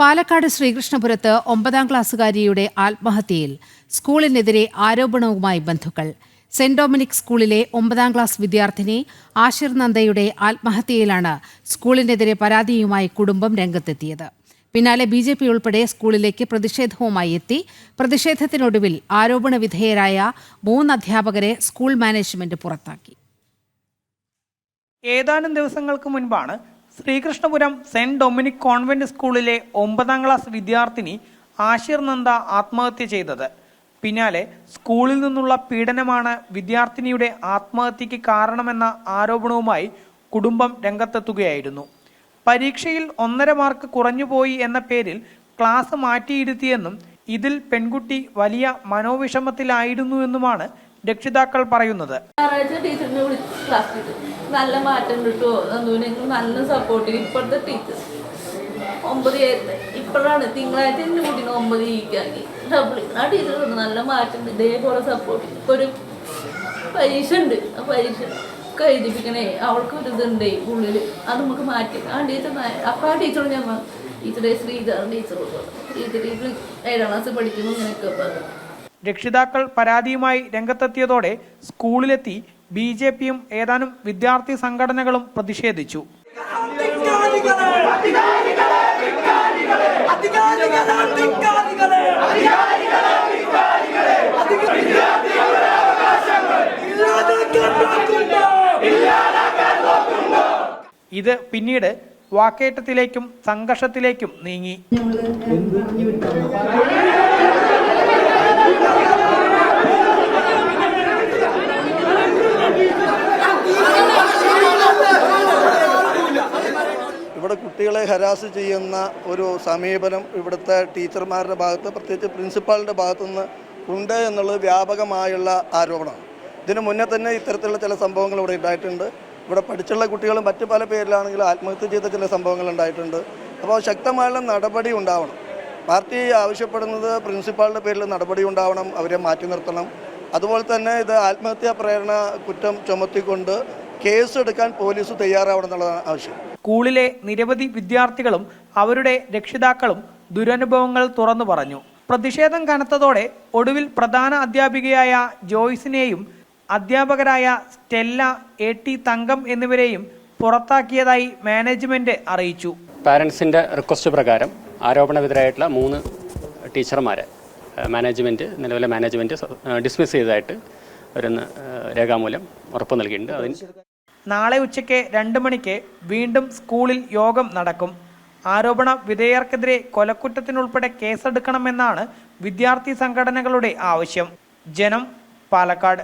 പാലക്കാട് ശ്രീകൃഷ്ണപുരത്ത് ഒമ്പതാം ക്ലാസ്സുകാരിയുടെ ആത്മഹത്യയിൽ സ്കൂളിനെതിരെ ആരോപണവുമായി ബന്ധുക്കൾ. സെന്റ് ഡൊമിനിക് സ്കൂളിലെ ഒമ്പതാം ക്ലാസ് വിദ്യാർത്ഥിനി ആഷിർ നന്ദയുടെ ആത്മഹത്യയിലാണ് സ്കൂളിനെതിരെ പരാതിയുമായി കുടുംബം രംഗത്തെത്തിയത്. പിന്നാലെ ബി ജെ പി ഉൾപ്പെടെ സ്കൂളിലേക്ക് പ്രതിഷേധവുമായി എത്തി. പ്രതിഷേധത്തിനൊടുവിൽ ആരോപണ വിധേയരായ മൂന്ന് അധ്യാപകരെ സ്കൂൾ മാനേജ്മെന്റ് പുറത്താക്കി. ഏതാനും ദിവസങ്ങൾക്ക് മുൻപാണ് ശ്രീകൃഷ്ണപുരം സെന്റ് ഡൊമിനിക് കോൺവെന്റ് സ്കൂളിലെ ഒമ്പതാം ക്ലാസ് വിദ്യാർത്ഥിനി ആഷിർ നന്ദ ആത്മഹത്യ ചെയ്തത്. പിന്നാലെ സ്കൂളിൽ നിന്നുള്ള പീഡനമാണ് വിദ്യാർത്ഥിനിയുടെ ആത്മഹത്യക്ക് കാരണമെന്ന ആരോപണവുമായി കുടുംബം രംഗത്തെത്തുകയായിരുന്നു. പരീക്ഷയിൽ ഒന്നര മാർക്ക് കുറഞ്ഞുപോയി എന്ന പേരിൽ ക്ലാസ് മാറ്റിയിരുത്തിയെന്നും ഇതിൽ പെൺകുട്ടി വലിയ മനോവിഷമത്തിലായിരുന്നുവെന്നുമാണ് രക്ഷിതാക്കൾ പറയുന്നത്. ടീച്ചറിനെ വിളിച്ച് ക്ലാസ് നല്ല മാറ്റം കിട്ടുമോ നന്ദുവിനെ നല്ല സപ്പോർട്ട് ഇപ്പോഴത്തെ ടീച്ചർ ഒമ്പത് ഇപ്പോഴാണ് തിങ്കളാഴ്ച എന്റെ കുട്ടീനെ ഒമ്പത് ഈക്കാക്കി ഡബിൾ ആ ടീച്ചർ നല്ല മാറ്റം ഇതേപോലെ സപ്പോർട്ട് ഇപ്പൊ ഒരു പരീക്ഷ ഉണ്ട്. ആ പരീക്ഷ എഴുതിപ്പിക്കണേ. അവൾക്ക് ഒരു ഇതുണ്ട് ഉള്ളിൽ അത് നമുക്ക് മാറ്റി. ആ ടീച്ചർ അപ്പൊ ആ ടീച്ചറോട് ഞാൻ ടീച്ചറെ ശ്രീധർ ടീച്ചറോട് ടീച്ചർ ടീച്ചർ ഏഴാം ക്ലാസ് പഠിക്കുമ്പോൾ ഇങ്ങനെയൊക്കെ പറഞ്ഞു. രക്ഷിതാക്കൾ പരാതിയുമായി രംഗത്തെത്തിയതോടെ സ്കൂളിലെത്തി ബി ജെ പിയും ഏതാനും വിദ്യാർത്ഥി സംഘടനകളും പ്രതിഷേധിച്ചു. ഇത് പിന്നീട് വാക്കേറ്റത്തിലേക്കും സംഘർഷത്തിലേക്കും നീങ്ങി. ഇവിടെ കുട്ടികളെ ഹരാസ് ചെയ്യുന്ന ഒരു സമീപനം ഇവിടുത്തെ ടീച്ചർമാരുടെ ഭാഗത്ത് പ്രത്യേകിച്ച് പ്രിൻസിപ്പാളിന്റെ ഭാഗത്തു നിന്ന് ഉണ്ട് എന്നുള്ളത് വ്യാപകമായുള്ള ആരോപണമാണ്. ഇതിനു മുന്നേ തന്നെ ഇത്തരത്തിലുള്ള ചില സംഭവങ്ങൾ ഇവിടെ ഉണ്ടായിട്ടുണ്ട്. ഇവിടെ പഠിച്ചുള്ള കുട്ടികൾ മറ്റു പല പേരിലാണെങ്കിലും ആത്മഹത്യ ചെയ്ത ചില സംഭവങ്ങൾ ഉണ്ടായിട്ടുണ്ട്. അപ്പോൾ ശക്തമായുള്ള നടപടി ഉണ്ടാവണം. പാർട്ടി ആവശ്യപ്പെടുന്നത് പ്രിൻസിപ്പാളിന്റെ പേരിൽ നടപടി ഉണ്ടാവണം അവരെ മാറ്റി നിർത്തണം. അതുപോലെ തന്നെ ഇത് ആത്മഹത്യാ പ്രേരണ കുറ്റം ചുമത്തിക്കൊണ്ട് കേസ് എടുക്കാൻ പോലീസ് തയ്യാറാവണം എന്നുള്ളതാണ് ആവശ്യം. സ്കൂളിലെ നിരവധി വിദ്യാർത്ഥികളും അവരുടെ രക്ഷിതാക്കളും ദുരനുഭവങ്ങൾ തുറന്നു പറഞ്ഞു. പ്രതിഷേധം കനത്തതോടെ ഒടുവിൽ പ്രധാന അധ്യാപികയായ ജോയ്സിനെയും അധ്യാപകരായ സ്റ്റെല്ല എ ടി തങ്കം എന്നിവരെയും പുറത്താക്കിയതായി മാനേജ്മെന്റ് അറിയിച്ചു. പാരൻസിന്റെ റിക്വസ്റ്റ് പ്രകാരം ആരോപണവിധരായിട്ടുള്ള മൂന്ന് ടീച്ചർമാരെ മാനേജ്മെന്റ് നിലവിലെ മാനേജ്മെന്റ് ഡിസ്മിസ് ചെയ്തതായിട്ട് ഒരു രേഖാമൂലം ഉറപ്പ് നൽകിയിട്ടുണ്ട്. അതിന് നാളെ ഉച്ചയ്ക്ക് രണ്ട് മണിക്ക് വീണ്ടും സ്കൂളിൽ യോഗം നടക്കും. ആരോപണ വിധേയർക്കെതിരെ കൊലക്കുറ്റത്തിനുൾപ്പെടെ കേസെടുക്കണമെന്നാണ് വിദ്യാർത്ഥി സംഘടനകളുടെ ആവശ്യം. ജനം പാലക്കാട്.